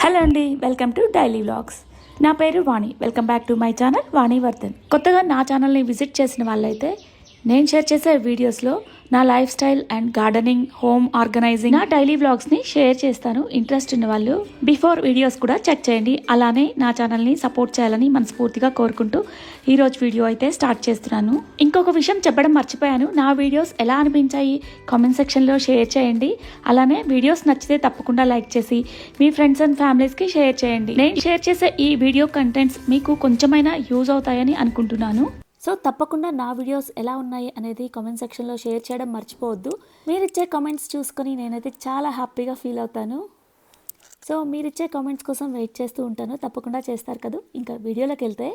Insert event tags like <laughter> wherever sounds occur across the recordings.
Hello అండి welcome to daily vlogs నా పేరు Vani welcome back to my channel Vani Vardhan కొత్తగా నా ఛానల్ని విజిట్ చేసిన వాళ్ళైతే నేను షేర్ చేసే వీడియోస్లో నా lifestyle and gardening home organizing నా డైలీ వ్లాగ్స్ని షేర్ చేస్తాను. ఇంట్రెస్ట్ ఉన్న వాళ్ళు బిఫోర్ వీడియోస్ కూడా చెక్ చేయండి. అలానే నా ఛానల్ని సపోర్ట్ చేయాలని మనస్ఫూర్తిగా కోరుకుంటూ ఈరోజు వీడియో అయితే స్టార్ట్ చేస్తున్నాను. ఇంకొక విషయం చెప్పడం మర్చిపోయాను. నా వీడియోస్ ఎలా అనిపించాయి? కామెంట్ సెక్షన్లో షేర్ చేయండి. అలానే వీడియోస్ నచ్చితే తప్పకుండా లైక్ చేసి మీ ఫ్రెండ్స్ అండ్ ఫ్యామిలీస్కి షేర్ చేయండి. నేను షేర్ చేసే ఈ వీడియో కంటెంట్స్ మీకు కొంచెమైనా యూజ్ అవుతాయని అనుకుంటున్నాను. సో తప్పకుండా నా వీడియోస్ ఎలా ఉన్నాయి అనేది కామెంట్ సెక్షన్లో షేర్ చేయడం మర్చిపోవద్దు. మీరు ఇచ్చే కామెంట్స్ చూసుకొని నేనైతే చాలా హ్యాపీగా ఫీల్ అవుతాను. సో మీరు ఇచ్చే కామెంట్స్ కోసం వెయిట్ చేస్తూ ఉంటాను. తప్పకుండా చేస్తారు కదా. ఇంకా వీడియోలోకి వెళ్తే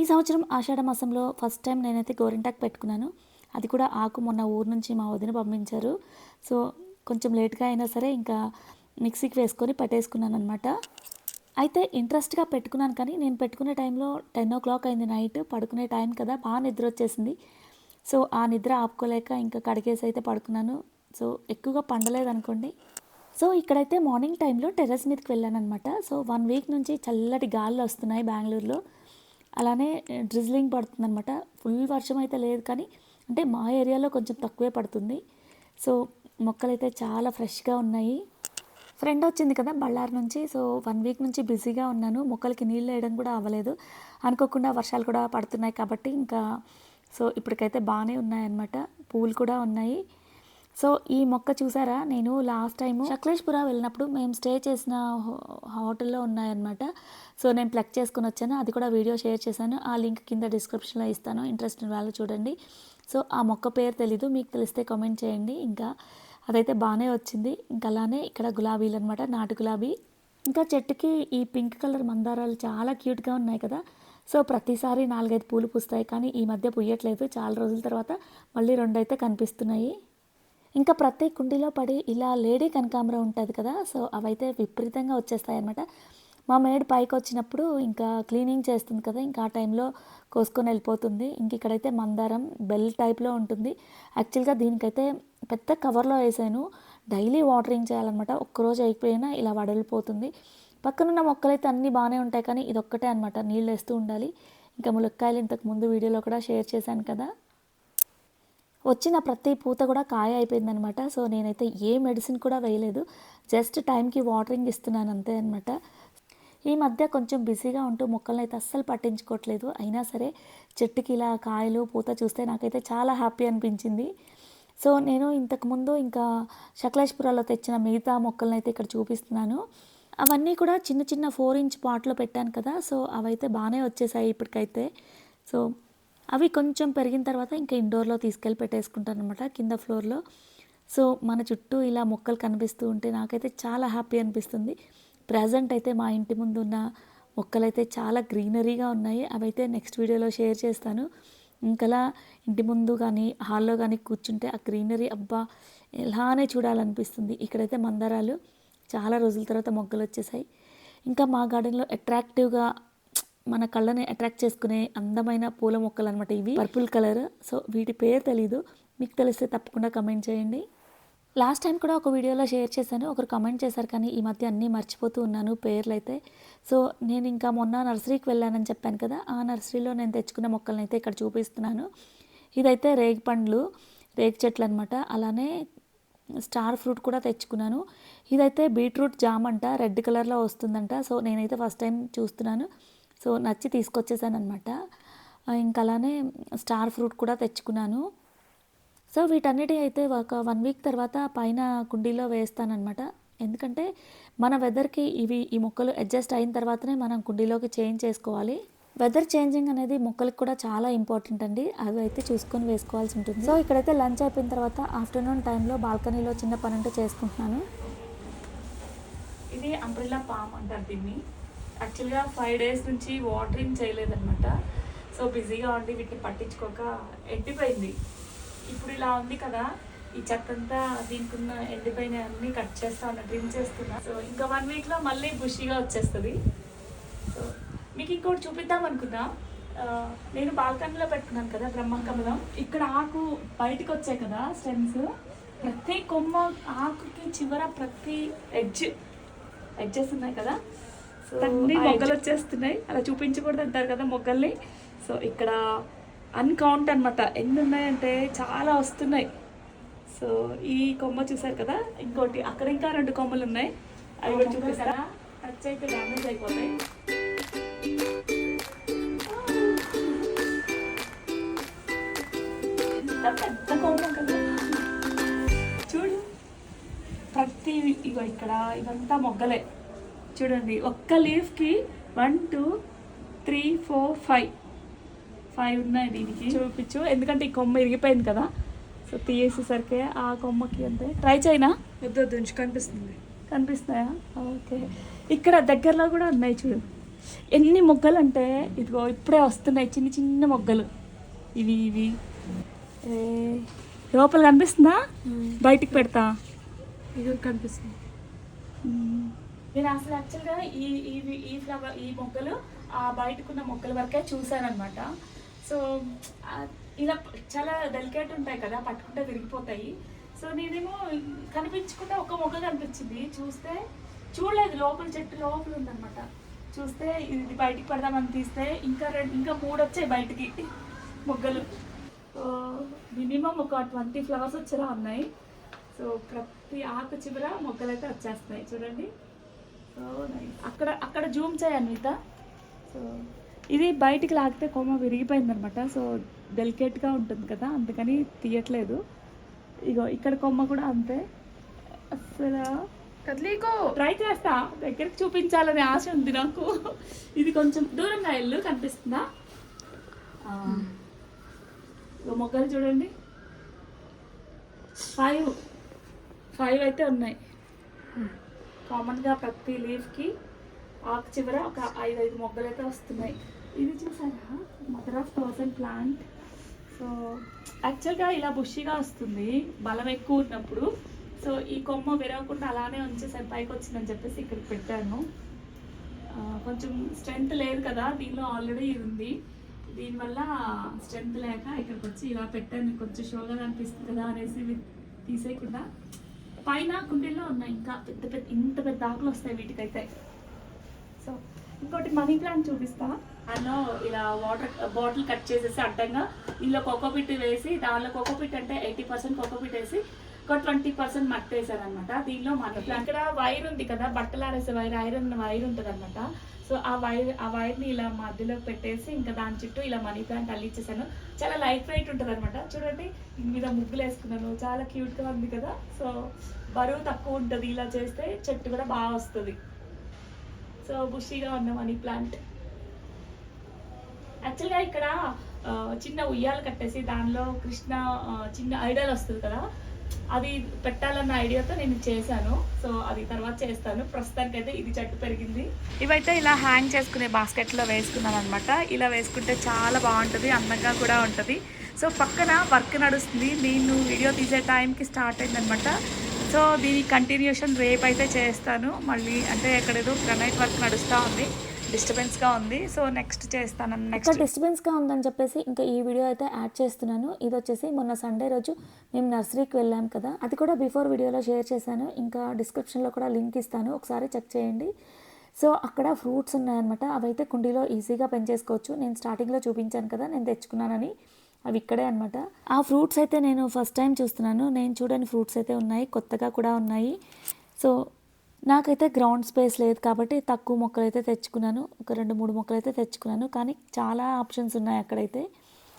ఈ సంవత్సరం ఆషాఢ మాసంలో ఫస్ట్ టైం నేనైతే గోరింటాకు పెట్టుకున్నాను. అది కూడా ఆకు మొన్న ఊరు నుంచి మా వదిన పంపించారు. సో కొంచెం లేట్గా అయినా సరే ఇంకా మిక్సీకి వేసుకొని పట్టేసుకున్నాను అనమాట అయితే ఇంట్రెస్ట్గా పెట్టుకున్నాను కానీ నేను పెట్టుకునే టైంలో టెన్ ఓ క్లాక్ అయింది నైట్ పడుకునే టైం కదా బాగా నిద్ర వచ్చేసింది. సో ఆ నిద్ర ఆపుకోలేక ఇంకా కడిగేసి అయితే పడుకున్నాను. సో ఎక్కువగా పండలేదు అనుకోండి. సో ఇక్కడైతే మార్నింగ్ టైంలో టెర్రస్ మీదకి వెళ్ళాను అనమాట సో వన్ వీక్ నుంచి చల్లటి గాలులు వస్తున్నాయి బెంగళూరులో. అలానే డ్రిజ్లింగ్ పడుతుంది అనమాట ఫుల్ వర్షం అయితే లేదు కానీ అంటే మా ఏరియాలో కొంచెం తక్కువే పడుతుంది. సో మొక్కలైతే చాలా ఫ్రెష్గా ఉన్నాయి. ఫ్రెండ్ వచ్చింది కదా బళ్ళారి నుంచి. సో వన్ వీక్ నుంచి బిజీగా ఉన్నాను. మొక్కలకి నీళ్ళు వేయడం కూడా అవ్వలేదు. అనుకోకుండా వర్షాలు కూడా పడుతున్నాయి కాబట్టి ఇంకా సో ఇప్పటికైతే బాగానే ఉన్నాయన్నమాట. పూలు కూడా ఉన్నాయి. సో ఈ మొక్క చూసారా? నేను లాస్ట్ టైం శక్లేష్పుర వెళ్ళినప్పుడు మేము స్టే చేసిన హో- హోటల్లో ఉన్నాయన్నమాట. సో నేను ప్లక్ చేసుకుని వచ్చాను. అది కూడా వీడియో షేర్ చేశాను. ఆ లింక్ కింద డిస్క్రిప్షన్లో ఇస్తాను. ఇంట్రెస్ట్ వాళ్ళు చూడండి. సో ఆ మొక్క పేరు తెలీదు. మీకు తెలిస్తే కామెంట్ చేయండి. ఇంకా అదైతే బాగానే వచ్చింది. ఇంకా అలానే ఇక్కడ గులాబీలు అనమాట నాటు గులాబీ. ఇంకా చెట్టుకి ఈ పింక్ కలర్ మందారాలు చాలా క్యూట్గా ఉన్నాయి కదా. సో ప్రతిసారి నాలుగైదు పూలు పూస్తాయి కానీ ఈ మధ్య పూయట్లేదు. చాలా రోజుల తర్వాత మళ్ళీ రెండైతే కనిపిస్తున్నాయి. ఇంకా ప్రతి కుండీలో పడి ఇలా లేడీ కనకాంబరం ఉంటుంది కదా. సో అవైతే విపరీతంగా వచ్చేస్తాయి అనమాట మా మేడ్ పైకి వచ్చినప్పుడు ఇంకా క్లీనింగ్ చేస్తుంది కదా. ఇంకా ఆ టైంలో కోసుకొని వెళ్ళిపోతుంది. ఇంక ఇక్కడైతే మందారం బెల్ టైప్లో ఉంటుంది. యాక్చువల్గా దీనికైతే పెద్ద కవర్లో వేసాను. డైలీ వాటరింగ్ చేయాలన్నమాట. ఒక్కరోజు అయిపోయినా ఇలా వడలిపోతుంది. పక్కనున్న మొక్కలైతే అన్నీ బాగానే ఉంటాయి కానీ ఇదొక్కటే అనమాట నీళ్ళు వేస్తూ ఉండాలి. ఇంకా ములక్కాయలు ఇంతకు ముందు వీడియోలో కూడా షేర్ చేశాను కదా. వచ్చిన ప్రతి పూత కూడా కాయ అయిపోయిందనమాట సో నేనైతే ఏ మెడిసిన్ కూడా వేయలేదు. జస్ట్ టైంకి వాటరింగ్ ఇస్తున్నాను అంతే అనమాట ఈ మధ్య కొంచెం బిజీగా ఉంటూ మొక్కలను అయితే అస్సలు పట్టించుకోవట్లేదు. అయినా సరే చెట్టుకి ఇలా కాయలు పూత చూస్తే నాకైతే చాలా హ్యాపీ అనిపించింది. సో నేను ఇంతకుముందు ఇంకా శకలేశ్పురాలో తెచ్చిన మిగతా మొక్కలను అయితే ఇక్కడ చూపిస్తున్నాను. అవన్నీ కూడా చిన్న చిన్న ఫోర్ ఇంచ్ పాట్లో పెట్టాను కదా సో అవైతే బాగానే వచ్చేసాయి ఇప్పటికైతే. సో అవి కొంచెం పెరిగిన తర్వాత ఇంకా ఇండోర్లో తీసుకెళ్ళి పెట్టేసుకుంటాను అనమాట కింద ఫ్లోర్లో. సో మన చుట్టూ ఇలా మొక్కలు కనిపిస్తూ ఉంటే నాకైతే చాలా హ్యాపీ అనిపిస్తుంది. ప్రజెంట్ అయితే మా ఇంటి ముందు ఉన్న మొక్కలైతే చాలా గ్రీనరీగా ఉన్నాయి. అవైతే నెక్స్ట్ వీడియోలో షేర్ చేస్తాను. ఇంకలా ఇంటి ముందు కానీ హాల్లో కానీ కూర్చుంటే ఆ గ్రీనరీ అబ్బా ఎలానే చూడాలనిపిస్తుంది. ఇక్కడైతే మందారాలు చాలా రోజుల తర్వాత మొగ్గలు వచ్చేసాయి. ఇంకా మా గార్డెన్లో అట్రాక్టివ్గా మన కళ్ళని అట్రాక్ట్ చేసుకునే అందమైన పూల మొక్కలు అనమాట ఇవి. Purple colour. సో వీటి పేరు తెలీదు. మీకు తెలిస్తే తప్పకుండా కమెంట్ చేయండి. లాస్ట్ టైం కూడా ఒక వీడియోలో షేర్ చేశాను. ఒకరు కమెంట్ చేశారు కానీ ఈ మధ్య అన్నీ మర్చిపోతూ ఉన్నాను పేర్లు అయితే సో నేను ఇంకా మొన్న నర్సరీకి వెళ్ళానని చెప్పాను కదా ఆ నర్సరీలో నేను తెచ్చుకున్న మొక్కలను అయితే ఇక్కడ చూపిస్తున్నాను. ఇదైతే రేగి పండ్లు రేగి చెట్లు అనమాట అలానే స్టార్ ఫ్రూట్ కూడా తెచ్చుకున్నాను. ఇదైతే బీట్రూట్ జామ్ అంట రెడ్ కలర్లో వస్తుందంట. సో నేనైతే ఫస్ట్ టైం చూస్తున్నాను. సో నచ్చి తీసుకొచ్చేసాను అనమాట ఇంకా అలానే స్టార్ ఫ్రూట్ కూడా తెచ్చుకున్నాను. సో వీటన్నిటి అయితే ఒక వన్ వీక్ తర్వాత పైన కుండీలో వేస్తానమాట ఎందుకంటే మన వెదర్కి ఇవి ఈ మొక్కలు అడ్జస్ట్ అయిన తర్వాతనే మనం కుండీలోకి చేంజ్ చేసుకోవాలి. వెదర్ చేంజింగ్ అనేది మొక్కలకు కూడా చాలా ఇంపార్టెంట్ అండి. అవి అయితే చూసుకొని వేసుకోవాల్సి ఉంటుంది. సో ఇక్కడైతే లంచ్ అయిపోయిన తర్వాత ఆఫ్టర్నూన్ టైంలో బాల్కనీలో చిన్న పని అంటే చేసుకుంటున్నాను. ఇది అంబ్రిల్లా పామ్ అంటారు దీన్ని. యాక్చువల్గా ఫైవ్ డేస్ నుంచి వాటరింగ్ చేయలేదన్నమాట. సో బిజీగా ఉండి వీటిని పట్టించుకోక ఎండిపోయింది. ఇప్పుడు ఇలా ఉంది కదా ఈ చెత్తంతా దీనికి ఉన్న ఎండిపోయిన అన్ని కట్ చేస్తా ఉన్నా ట్రిమ్ చేస్తున్నా. సో ఇంకా వన్ వీక్లో మళ్ళీ బుషిగా వచ్చేస్తుంది. సో మీకు ఇంకోటి చూపిద్దాం అనుకున్నా నేను బాల్కనీలో పెట్టుకున్నాను కదా బ్రహ్మకమలం. ఇక్కడ ఆకు బయటకు వచ్చాయి కదా స్టెమ్స్ ప్రతి కొమ్మ ఆకుకి చివర ప్రతి ఎడ్జ్ ఎడ్జెస్ ఉన్నాయి కదా. సో అన్ని మొగ్గలు వచ్చేస్తున్నాయి. అలా చూపించకూడదు అంటారు కదా మొగ్గల్ని. సో ఇక్కడ అన్కౌంట్ అనమాట ఎన్ని ఉన్నాయంటే చాలా వస్తున్నాయి. సో ఈ కొమ్మ చూసారు కదా? ఇంకోటి అక్కడ ఇంకా రెండు కొమ్మలు ఉన్నాయి. అవి కూడా చూపిస్తారా? టచ్ అయితే డ్యామేజ్ అయిపోతాయి. పెద్ద కొమ్మ కదా? చూడు. ప్రతి ఇగో ఇక్కడ ఇవంతా మొగ్గలే. చూడండి ఒక్క లీఫ్కి one two three four five. Five ఉన్నాయి దీనికి. చూపించు. ఎందుకంటే ఈ కొమ్మ ఇరిగిపోయింది కదా. సో తీసేసరికి ఆ కొమ్మకి అంతే. ట్రై చేయనా? వద్దు వద్దు కనిపిస్తుంది. కనిపిస్తాయా ఓకే. ఇక్కడ దగ్గరలో కూడా ఉన్నాయి చూడు. ఎన్ని మొగ్గలు అంటే ఇదిగో ఇప్పుడే వస్తున్నాయి చిన్న చిన్న మొగ్గలు. ఇవి ఇవి. ఏ, లోపల కనిపిస్తుందా? బయటికి పెడతా. ఇది కనిపిస్తుంది. నేను అసలు యాక్చువల్గా ఈ ఈ ఫ్లవర్ ఈ మొక్కలు ఆ బయటకున్న మొక్కల వరకే చూసానమాట సో ఇలా చాలా డెలికేట్ ఉంటాయి కదా పట్టుకుంటే విరిగిపోతాయి. సో నేనేమో కనిపించకుండా ఒక మొగ్గ కనిపించింది. చూస్తే చూడలేదు లోపల చెట్టు లోపల ఉందన్నమాట. చూస్తే ఇది బయటికి పడదామని తీస్తే ఇంకా రెండు ఇంకా మూడు వచ్చాయి బయటికి <laughs> మొగ్గలు. మినిమం ఒక ట్వంటీ ఫ్లవర్స్ వచ్చేలా ఉన్నాయి. సో ప్రతి ఆకు చివర మొగ్గలు అయితే వచ్చేస్తాయి చూడండి. సో అక్కడ అక్కడ జూమ్ చేయండి మిగతా సో ఇది బయటికి లాగితే కొమ్మ విరిగిపోయిందనమాట సో డెలికేట్గా ఉంటుంది కదా అందుకని తీయట్లేదు. ఇగో ఇక్కడ కొమ్మ కూడా అంతే. అసలు కదలీకో! ట్రై చేస్తా. దగ్గరికి చూపించాలనే ఆశ ఉంది నాకు. ఇది కొంచెం దూరంగా ఇల్లు కనిపిస్తుందా? మొగ్గలు చూడండి. ఫైవ్ ఫైవ్ అయితే ఉన్నాయి. కామన్గా ప్రతి లీఫ్కి ఆకు చివర ఒక ఐదు ఐదు మొగ్గలు అయితే వస్తున్నాయి. ఇది చూసారా? Mother of thousand plant so యాక్చువల్గా ఇలా బుషిగా వస్తుంది. బలం ఎక్కువ ఉన్నప్పుడు. సో ఈ కొమ్మ విరవకుండా అలానే ఉంచేసరి పైకి వచ్చిందని చెప్పేసి ఇక్కడ పెట్టాను. కొంచెం స్ట్రెంగ్త్ లేదు కదా. దీనిలో ఆల్రెడీ ఉంది. దీనివల్ల స్ట్రెంగ్త్ లేక ఇక్కడికి వచ్చి ఇలా పెట్టాను. కొంచెం షోగా కనిపిస్తుంది కదా అనేసి తీసేయకుండా. పైన కుండీల్లో ఉన్నాయి ఇంకా. పెద్ద పెద్ద ఇంత పెద్ద ఆకులు వస్తాయి వీటికైతే. సో ఇంకోటి మనీ ప్లాంట్ చూపిస్తా. దానిలో ఇలా వాటర్ బాటిల్ కట్ చేసేసి అడ్డంగా ఇందులో కోకోపిట్ వేసి దానిలో కోకోపిట్ అంటే ఎయిటీ పర్సెంట్ కోకోపిట్ వేసి ఒక ట్వంటీ పర్సెంట్ మట్టి వేసాను అనమాట దీనిలో మనీ ప్లాంట్ ఇక్కడ వైర్ ఉంది కదా బట్టలు ఆడేసే వైర్ ఐరన్ వైర్ ఉంటుంది అనమాట సో ఆ వైర్ ఆ వైర్ని ఇలా మధ్యలో పెట్టేసి ఇంకా దాని చుట్టూ ఇలా మనీ ప్లాంట్ అల్లిచ్చేసాను చాలా లైట్ వెయిట్ ఉంటుంది అనమాట చూడండి మీద ముగ్గులు వేసుకున్నాను. చాలా క్యూట్గా ఉంది కదా. సో బరువు తక్కువ ఉంటుంది ఇలా చేస్తే చెట్టు కూడా బాగా వస్తుంది. సో బుషీగా ఉన్న మనీ ప్లాంట్. యాక్చువల్గా ఇక్కడ చిన్న ఉయ్యాలు కట్టేసి దానిలో కృష్ణ చిన్న ఐడియాలు వస్తుంది కదా అది పెట్టాలన్న ఐడియాతో నేను చేశాను. సో అది తర్వాత చేస్తాను. ప్రస్తుతానికి అయితే ఇది చెట్టు పెరిగింది. ఇవైతే ఇలా హ్యాంగ్ చేసుకునే బాస్కెట్లో వేసుకున్నాను అనమాట ఇలా వేసుకుంటే చాలా బాగుంటుంది అందంగా కూడా ఉంటుంది. సో పక్కన వర్క్ నడుస్తుంది. నేను వీడియో తీసే టైంకి స్టార్ట్ అయిందనమాట. సో దీని కంటిన్యూషన్ రేపు అయితే చేస్తాను. మళ్ళీ అంటే ఇక్కడ ఏదో గ్రనైట్ వర్క్ నడుస్తూ ఉంది. డిస్టర్బెన్స్గా ఉంది. సో నెక్స్ట్ చేస్తాను. నెక్స్ట్ డిస్టర్బెన్స్గా ఉందని చెప్పేసి ఇంకా ఈ వీడియో అయితే యాడ్ చేస్తున్నాను. ఇది వచ్చేసి మొన్న సండే రోజు మేము నర్సరీకి వెళ్ళాం కదా. అది కూడా బిఫోర్ వీడియోలో షేర్ చేశాను. ఇంకా డిస్క్రిప్షన్లో కూడా లింక్ ఇస్తాను. ఒకసారి చెక్ చేయండి. సో అక్కడ ఫ్రూట్స్ ఉన్నాయన్నమాట. అవైతే కుండీలో ఈజీగా పెంచేసుకోవచ్చు. నేను స్టార్టింగ్లో చూపించాను కదా. నేను తెచ్చుకున్నానని. అవి ఇక్కడే అనమాట ఆ ఫ్రూట్స్ అయితే నేను ఫస్ట్ టైం చూస్తున్నాను. నేను చూడని ఫ్రూట్స్ అయితే ఉన్నాయి. కొత్తగా కూడా ఉన్నాయి. సో నాకైతే గ్రౌండ్ స్పేస్ లేదు కాబట్టి తక్కువ మొక్కలు అయితే తెచ్చుకున్నాను. ఒక రెండు మూడు మొక్కలు అయితే తెచ్చుకున్నాను. కానీ చాలా ఆప్షన్స్ ఉన్నాయి అక్కడైతే.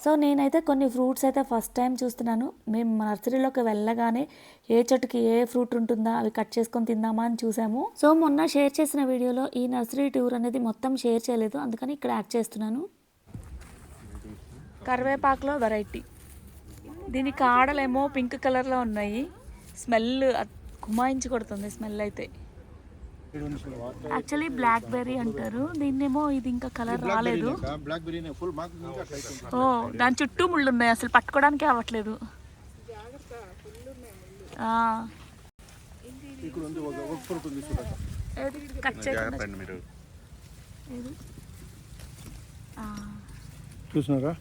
సో నేనైతే కొన్ని ఫ్రూట్స్ అయితే ఫస్ట్ టైం చూస్తున్నాను. మేము నర్సరీలోకి వెళ్ళగానే ఏ చెట్టుకి ఏ ఫ్రూట్ ఉంటుందా అవి కట్ చేసుకొని తిందామా అని చూసాము. సో మొన్న షేర్ చేసిన వీడియోలో ఈ నర్సరీ టూర్ అనేది మొత్తం షేర్ చేయలేదు. అందుకని ఇక్కడ యాడ్ చేస్తున్నాను. కరివేపాకులో వెరైటీ దీని కాడలేమో పింక్ కలర్లో ఉన్నాయి. స్మెల్ కుమాయించి కొడుతుంది స్మెల్ అయితే. యాక్చువల్లీ బ్లాక్ బెర్రీ అంటారు. దీన్నేమో ఇది ఇంకా కలర్ రాలేదు. ఓ దాని చుట్టూ ముళ్ళు ఉన్నాయి. అసలు పట్టుకోవడానికి అవ్వట్లేదు. కట్ చేయకుండా జాగ్రత్త అండి మీరు ఏది? ఆ, చూసినారా?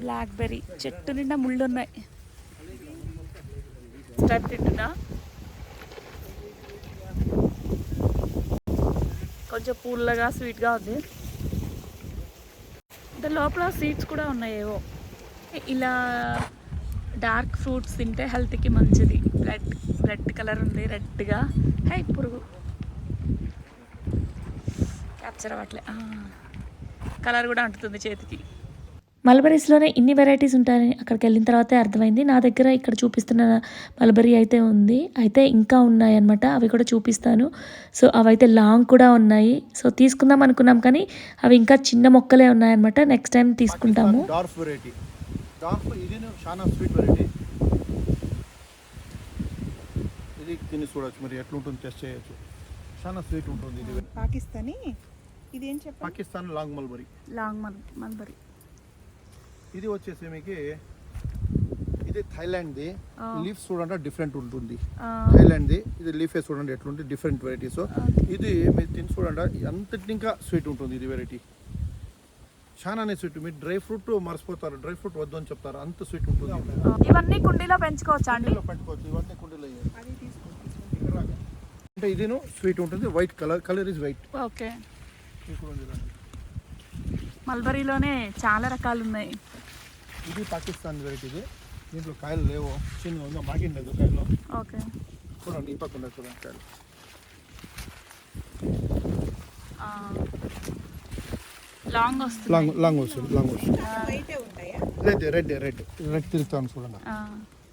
బ్లాక్ బెర్రీ చెట్టు నిండా ముళ్ళు ఉన్నాయి స్టెప్ తింటున్నా. కొంచెం పుల్లగా స్వీట్గా ఉంది. అంటే లోపల సీడ్స్ కూడా ఉన్నాయి ఏవో ఇలా డార్క్ ఫ్రూట్స్ తింటే హెల్త్కి మంచిది. రెడ్ రెడ్ కలర్ ఉంది రెడ్గా హై పురుగు. క్యాప్చర్ అవ్వట్లే. కలర్ కూడా అంటుతుంది చేతికి. మల్బరీస్లోనే ఇన్ని వెరైటీస్ ఉంటాయని అక్కడికి వెళ్ళిన తర్వాతే అర్థమైంది. నా దగ్గర ఇక్కడ చూపిస్తున్న మల్బరీ అయితే ఉంది. అయితే ఇంకా ఉన్నాయి అనమాట అవి కూడా చూపిస్తాను. సో అవైతే లాంగ్ కూడా ఉన్నాయి. సో తీసుకుందాం అనుకున్నాం కానీ అవి ఇంకా చిన్న మొక్కలే ఉన్నాయన్నమాట. నెక్స్ట్ టైం తీసుకుంటాము. డార్ఫ్ వెరైటీ డార్ఫ్ ఇది చాలా స్వీట్ వెరైటీ ఇది తిని చూడొచ్చు మరి ఎట్లుంటుంది టెస్ట్ చేయొచ్చు. చాలా స్వీట్ ఉంటుంది ఇది. పాకిస్తానీ? ఇదేం చెప్పండి? Pakistan long mulberry. Long mul mulberry. ఇది వచ్చేసి మీకు ఇది థైలాండ్ది. లీఫ్ చూడండి డిఫరెంట్ ఉంటుంది. థైలాండ్ది ఇది లీఫే చూడండి ఎట్లుంది డిఫరెంట్ వెరైటీస్ ఇది మీరు తిని చూడండి అంతటి ఇంకా స్వీట్ ఉంటుంది ఇది వెరైటీ చాలానే స్వీట్ మీరు డ్రై ఫ్రూట్ మర్చిపోతారు డ్రై ఫ్రూట్ వద్దు అని చెప్తారు అంత స్వీట్ ఉంటుంది. ఇవన్నీ కుండీలో పెంచుకోవచ్చా అండి? పెట్టుకోవచ్చు ఇవన్నీ కుండీలో. అంటే ఇదిను స్వీట్ ఉంటుంది white colour colour is white. Okay. మల్బరీలోనే చాలా రకాలు ఉన్నాయి ఇది పాకిస్తాన్ వెరైటీ ఇది. దీంట్లో కాయలు లేవు చిన్న ఉందో మాగిండదు కాయలు ఓకే. చూడండి ఈ పక్కన చూడండి కాయలు. ఆ. లాంగ్ వస్తుంది. లాంగ్ లాంగ్ వస్తుంది లాంగ్ వస్తుంది. రెడ్ రెడ్ రెడ్ రెడ్ తిరుగుతాను చూడండి. ఆ.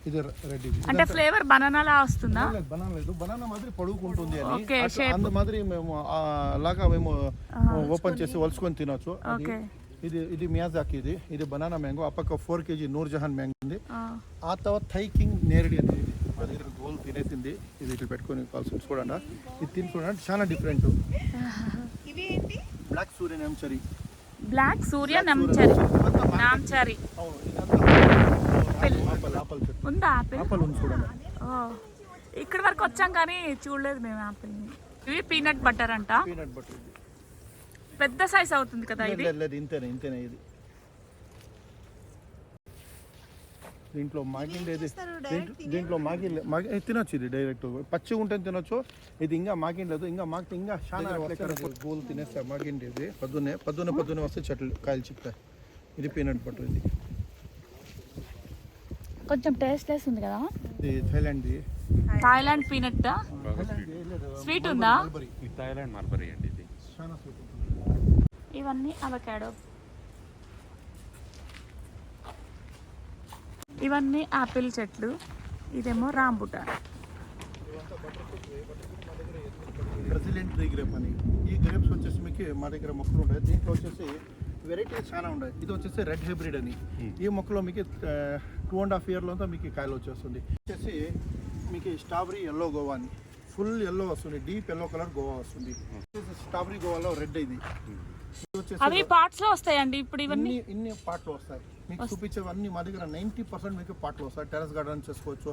ఇది రెడ్ అంటే ఫ్లేవర్ బనానాలా వస్తుందా? బనానా లేదు బనానా మాదిరి పడుకుంటుంది అని. అందు మాదిరి మేము ఆ, లాగా మేము ఓపెన్ చేసి వలుచుకొని తినొచ్చు. ఇది ఇది మియాజాకి ఇది. ఇది బనానా మ్యాంగో. ఆ పక్క four KG Noor Jahan mango ఉంది. ఆ. తర్వాత థై కింగ్ నేరడి అనేది ఇది మా దగ్గర గోల్ తినేసింది. ఇది ఇట్లా పెట్టుకొని కాల్సి చూడండి. ఇది తిని చూడండి. చాలా డిఫరెంట్. బ్లాక్ సూర్యన్ ఎంచరి బ్లాక్ సూర్య నమ్చరి. నాంచరి అవును ఇదంతా ఆపల్ ఆపల్ చెట్టు ఆపల్ ఉంది చూడండి ఇక్కడ వరకు వచ్చాం కానీ చూడలేదు మేము ఆపిల్ని ఇవి పీనట్ బటర్ అంట. పీనట్ బటర్ పెద్ద సైజ్ అవుతుంది కదా ఇది? లేదు లేదు ఇంతేనే ఇంతేనే ఇది. దీంట్లో మాగిండేది దీంట్లో దీంట్లో మాగి తినొచ్చు ఇది డైరెక్ట్ పచ్చి ఉంటే తినొచ్చు ఇది ఇంకా మాగిండలేదు ఇంకా మాగితే ఇంకా చాలా గోల్ తినేస్తా మాగిండేది. పొద్దున్నే పొద్దున్నే పొద్దున్నే వస్తే చెట్లు కాయలు చిక్తాయి ఇది పీనట్ బటర్ ఇది. కొంచెం టేస్ట్ లెస్ ఉంది కదా? ఇది థైలాండ్ది థాయిలాండ్ పీనట్ స్వీట్ ఉందా? థాయిలాండ్ మల్బరీ అండి ఇది. ఇవన్నీ అవకాడో. ఇవన్నీ ఆపిల్ చెట్లు. ఇదేమో రాంబుటాన్ బ్రెజిలియన్ ట్రీ గ్రేప్ అని. ఈ గ్రేప్స్ వచ్చేసి మీకు మా దగ్గర మొక్కలు ఉంటాయి. దీంట్లో వచ్చేసి వెరైటీస్ చాలా ఉన్నాయి. ఇది వచ్చేసి రెడ్ హైబ్రిడ్ అని. ఈ మొక్కలో మీకు టూ అండ్ హాఫ్ ఇయర్లో మీకు కాయలు వచ్చేస్తుంది. వచ్చేసి మీకు స్ట్రాబెరీ ఎల్లో గోవా అని. ఫుల్ ఎల్లో వస్తుంది డీప్ ఎల్లో కలర్ గోవా వస్తుంది. స్ట్రాబెరీ గోవాలో రెడ్ ఇది. అవి పార్ట్స్లో వస్తాయండి ఇప్పుడు ఇవన్నీ? ఇన్ని పాటలు వస్తాయి. మీకు చూపించేవన్నీ మా దగ్గర నైంటీ పర్సెంట్ మీకు పాటలు వస్తాయి. టెరస్ గార్డెన్ చేసుకోవచ్చు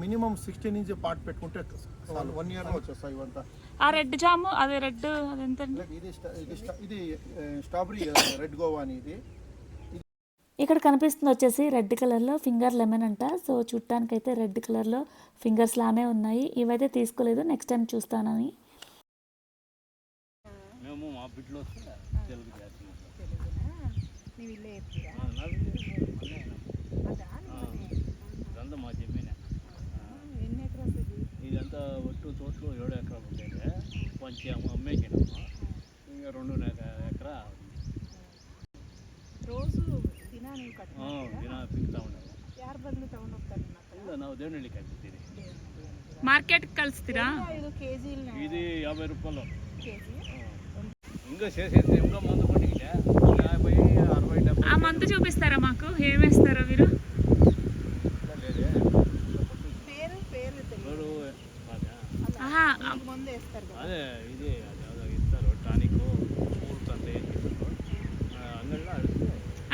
మినిమం సిక్స్టీన్ ఇంచ్ పార్ట్ పెట్టుకుంటే చాలు వన్ ఇయర్లో వచ్చేస్తాయి ఇవంతా. ఆ రెడ్ జాము అదే రెడ్ లేదు, ఇది ఇది స్ట- ఇది స్ట్రాబెరీ రెడ్ గోవా అని ఇది. ఇక్కడ కనిపిస్తుంది వచ్చేసి రెడ్ కలర్లో ఫింగర్ లెమన్ అంట. సో చూడటానికి అయితే రెడ్ కలర్లో ఫింగర్స్ లానే ఉన్నాయి. ఇవైతే తీసుకోలేదు నెక్స్ట్ టైం చూస్తానని. మేము మా బిడ్డలో తెలుగు నీ ఇల్లే ఎత్తురా ఇదంతా మా జమీనే ఎన్ని ఎకరాస్ ఇది ఇదంతా చెట్లు ఏడు ఎకరాలు ఉండేది. పంచాము అమ్మేసినాము. ఇంకా రెండు ఎకరా రోజు దినా దినా పిలుతా ఉన్నాము. ಯಾರು ಬಂದು ತಗೊಂಡೋಗ್ತಾರೆ ಇಲ್ಲ ನಾವು ದೇವನಹಳ್ಳಿ ಕಳಿಸ್ತೀವಿ ಮಾರ್ಕೆಟ್ ಕಳಿಸ್ತೀರಾ ಇದು ಕೆಜಿ ಇದು ಯಾಭೈ ರೂಪಾಯಿ ಕೆಜಿ ఇంకా చేసేసి ఇంకా మందు పండుగ ఆ మందు చూపిస్తారా మాకు? ఏమేస్తారా మీరు? ఇస్తారు అదే ఇది ఇస్తారు టానిక్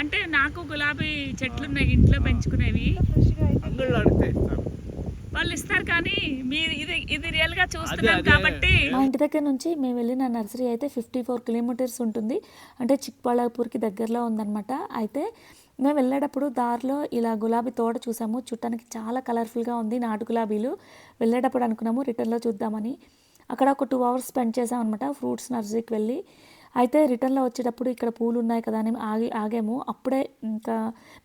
అంటే నాకు గులాబీ చెట్లు ఉన్నాయి ఇంట్లో పెంచుకునేవి వాళ్ళు ఇస్తారు కానీ మీరు ఇది ఇది రియల్గా చూస్తున్నాం కాబట్టి మా ఇంటి దగ్గర నుంచి మేము వెళ్ళిన నర్సరీ అయితే ఫిఫ్టీ ఫోర్ కిలోమీటర్స్ ఉంటుంది అంటే చిక్బళ్ళాపూర్కి దగ్గరలో ఉందన్నమాట అయితే మేము వెళ్ళేటప్పుడు దారిలో ఇలా గులాబీ తోట చూసాము చుట్టానికి చాలా కలర్ఫుల్గా ఉంది నాటు గులాబీలు వెళ్ళేటప్పుడు అనుకున్నాము రిటర్న్లో చూద్దామని అక్కడ ఒక టూ అవర్స్ స్పెండ్ చేసాం అనమాట ఫ్రూట్స్ నర్సరీకి వెళ్ళి. అయితే రిటర్న్లో వచ్చేటప్పుడు ఇక్కడ పూలు ఉన్నాయి కదా అని ఆగి ఆగాము. అప్పుడే ఇంకా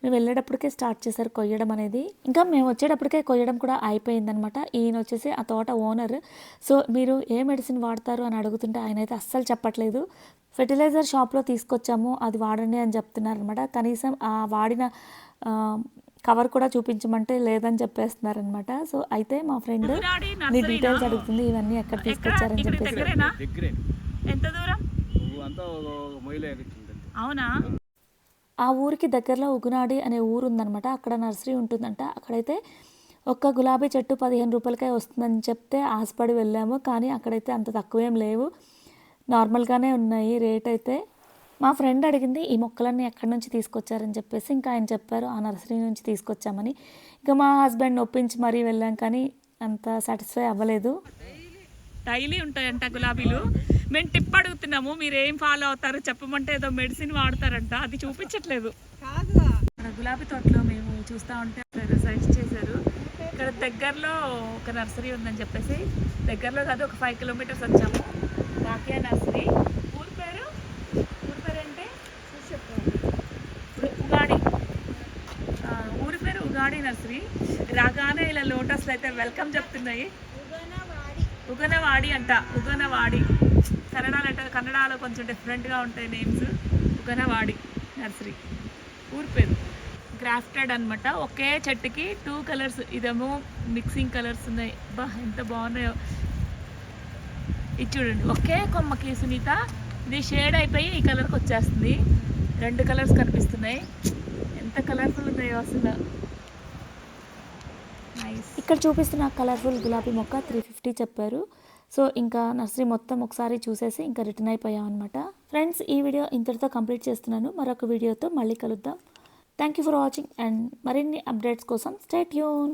మేము వెళ్ళేటప్పటికే స్టార్ట్ చేశారు కొయ్యడం అనేది. ఇంకా మేము వచ్చేటప్పటికే కొయ్యడం కూడా అయిపోయిందనమాట ఈయన వచ్చేసి ఆ తోట ఓనర్. సో మీరు ఏ మెడిసిన్ వాడతారు అని అడుగుతుంటే ఆయన అయితే అస్సలు చెప్పట్లేదు. ఫెర్టిలైజర్ షాప్లో తీసుకొచ్చాము అది వాడండి అని చెప్తున్నారు అనమాట కనీసం ఆ వాడిన కవర్ కూడా చూపించమంటే లేదని చెప్పేస్తున్నారనమాట. సో అయితే మా ఫ్రెండ్ నీ? డీటెయిల్స్ అడుగుతుంది ఇవన్నీ ఎక్కడ తీసుకొచ్చారని చెప్పేసి. దగ్గరేనా? దగ్గరే. ఎంత దూరం? నువ్వు అంతా ఒక మైలు ఎగుతుంది అవునా? ఆ ఊరికి దగ్గరలో ఉగునాడి అనే ఊరు ఉందన్నమాట అక్కడ నర్సరీ ఉంటుందంట. అక్కడైతే ఒక్క గులాబీ చెట్టు పదిహేను రూపాయలకే వస్తుందని చెప్తే ఆశపడి వెళ్ళాము. కానీ అక్కడైతే అంత తక్కువేం లేవు. నార్మల్గానే ఉన్నాయి. రేట్ అయితే మా ఫ్రెండ్ అడిగింది ఈ మొక్కలన్నీ ఎక్కడి నుంచి తీసుకొచ్చారని చెప్పేసి ఇంకా ఆయన చెప్పారు ఆ నర్సరీ నుంచి తీసుకొచ్చామని. ఇంకా మా హస్బెండ్ ఒప్పించి మరీ వెళ్ళాం కానీ అంత సాటిస్ఫై అవ్వలేదు. డైలీ ఉంటాయంట గులాబీలు. మేము టిప్ అడుగుతున్నాము మీరు ఏం ఫాలో అవుతారు? చెప్పమంటే ఏదో మెడిసిన్ వాడతారంట అది చూపించట్లేదు. కాదు గులాబీ తోటలో మేము చూస్తూ ఉంటే సజెస్ట్ చేశారు. ఇక్కడ దగ్గరలో ఒక నర్సరీ ఉందని చెప్పేసి దగ్గరలో కాదు ఒక ఫైవ్ కిలోమీటర్స్ వచ్చాము. రాకియా నర్సరీ ఊరి పేరు ఊరి పేరు ఏంటి ఉ- ఉగాడి ఆ, ఊరి పేరు ఉగాడి నర్సరీ రాగానే ఇలా లోటస్లు అయితే వెల్కమ్ చెప్తున్నాయి. ఉగనవాడి అంట ఉగనవాడి. కన్నడాలంట కన్నడలో కొంచెం డిఫరెంట్గా ఉంటాయి నేమ్స్. ఉగనవాడి నర్సరీ. ఊరి పేరు. గ్రాఫ్టెడ్ అన్నమాట. ఒకే చెట్టుకి టూ కలర్స్. ఇదేమో మిక్సింగ్ కలర్స్ ఉన్నాయి. బా ఎంత బాగున్నాయో. ఇది చూడండి. ఒకే కొమ్మకి సునీత ఇది షేడ్ అయిపోయి ఈ కలర్కి వచ్చేస్తుంది. రెండు కలర్స్ కనిపిస్తున్నాయి. ఎంత కలర్ఫుల్ ఉన్నాయో అసలు. ఇక్కడ చూపిస్తున్న కలర్ఫుల్ గులాబీ మొక్క త్రీ ఫిఫ్టీ చెప్పారు. సో ఇంకా నర్సరీ మొత్తం ఒకసారి చూసేసి ఇంకా రిటర్న్ అయిపోయాం అనమాట ఫ్రెండ్స్ ఈ వీడియో ఇంతటితో కంప్లీట్ చేస్తున్నాను. మరొక వీడియోతో మళ్ళీ కలుద్దాం. Thank you for watching and మరిన్ని అప్డేట్స్ కోసం స్టేట్ యూన్